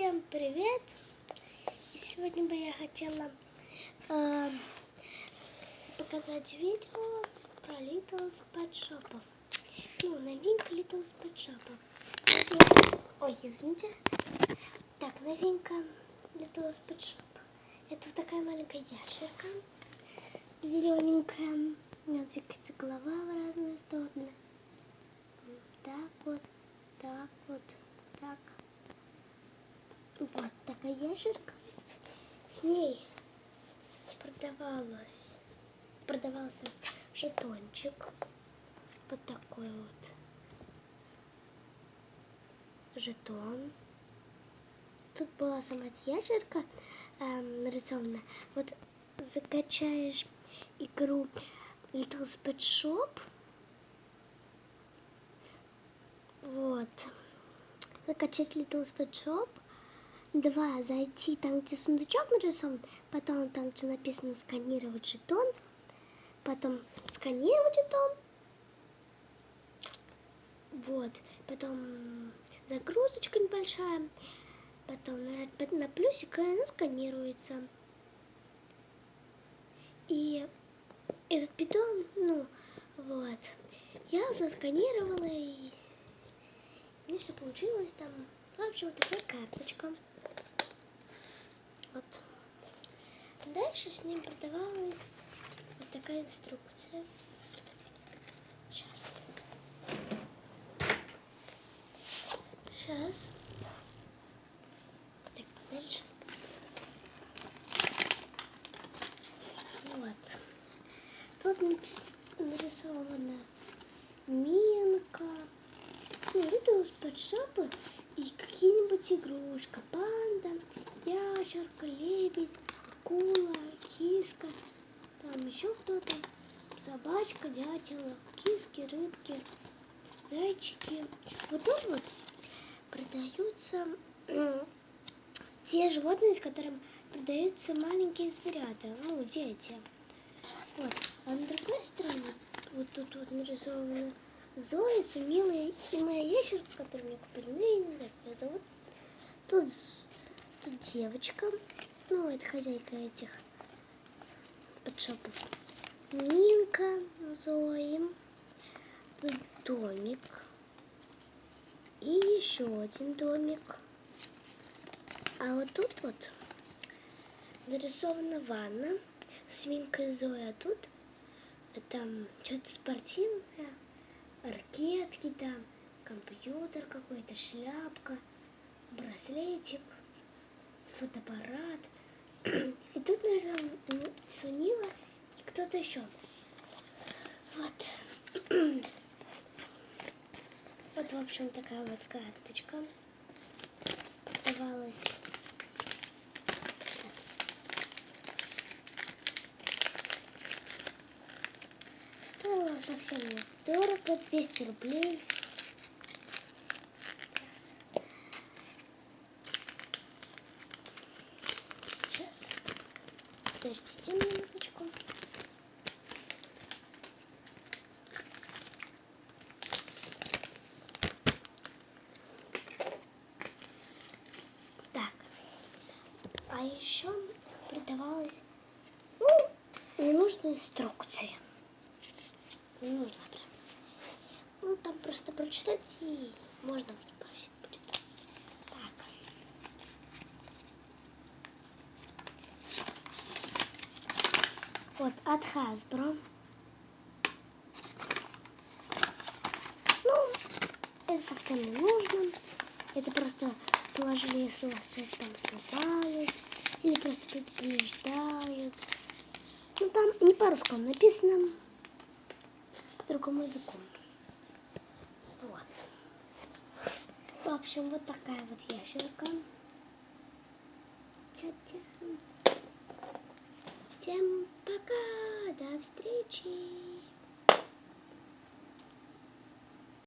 Всем привет! И сегодня бы я хотела э, показать видео про Little Pet Shop. Ну, новинка Little Pet Shop. Ой, извините. Так, новинка Little Pet Shop. Это такая маленькая ящерка. Зелененькая. У нее двигается голова в разные стороны. Так вот, так вот, так. Вот такая ящерка. С ней продавалась, продавался жетончик. Вот такой вот жетон. Тут была сама ящерка эм, нарисована. Вот закачаешь игру Little Pet Shop. Вот. Закачать Little Pet Shop. Два. Зайти там, где сундучок нарисован. Потом там, где написано сканировать жетон. Потом сканировать жетон. Вот. Потом загрузочка небольшая. Потом нажать на плюсик, и оно сканируется. И этот питон, ну, вот. Я уже сканировала, и мне все получилось там. В общем, такая карточка. Вот. Дальше с ним продавалась вот такая инструкция. Сейчас. Сейчас. Так, дальше. Вот. Тут нарисована Минка, ну, Little Pet Shop и какие-нибудь игрушка. Панда, ящерка, лебедь, акула, киска, там еще кто-то, собачка, дятел, киски, рыбки, зайчики. Вот тут вот продаются те животные, с которыми продаются маленькие зверята, ну, дети. Вот. А на другой стороне, вот тут вот нарисовано Зоя, Сумила и моя ящерка, которую мне купили. Ну, я не знаю, как ее зовут. Тут девочка. Ну, это хозяйка этих подшопов. Минка, Зои. Домик. И еще один домик. А вот тут вот нарисована ванна с Минкой Зоя. А тут там что-то спортивное ракетки там, компьютер какой-то, шляпка, браслетик, фотоаппарат. И тут, наверное, Сунила и кто-то еще. Вот. Вот, в общем, такая вот карточка. Продавалась. Сейчас. Стоило совсем недорого, 200 рублей. Сейчас. Сейчас. Подождите минуточку. Так. А еще придавалось ну, ненужные инструкции не нужно прям. Ну, там просто прочитать и можно будет просить будет. Так. Вот, от Hasbro. Ну, это совсем не нужно. Это просто положили, если у вас что-то там сломалось. Или просто предупреждают. Ну, там не по-русски написано другому языку. Вот. В общем, вот такая вот ящерка. Всем пока, до встречи.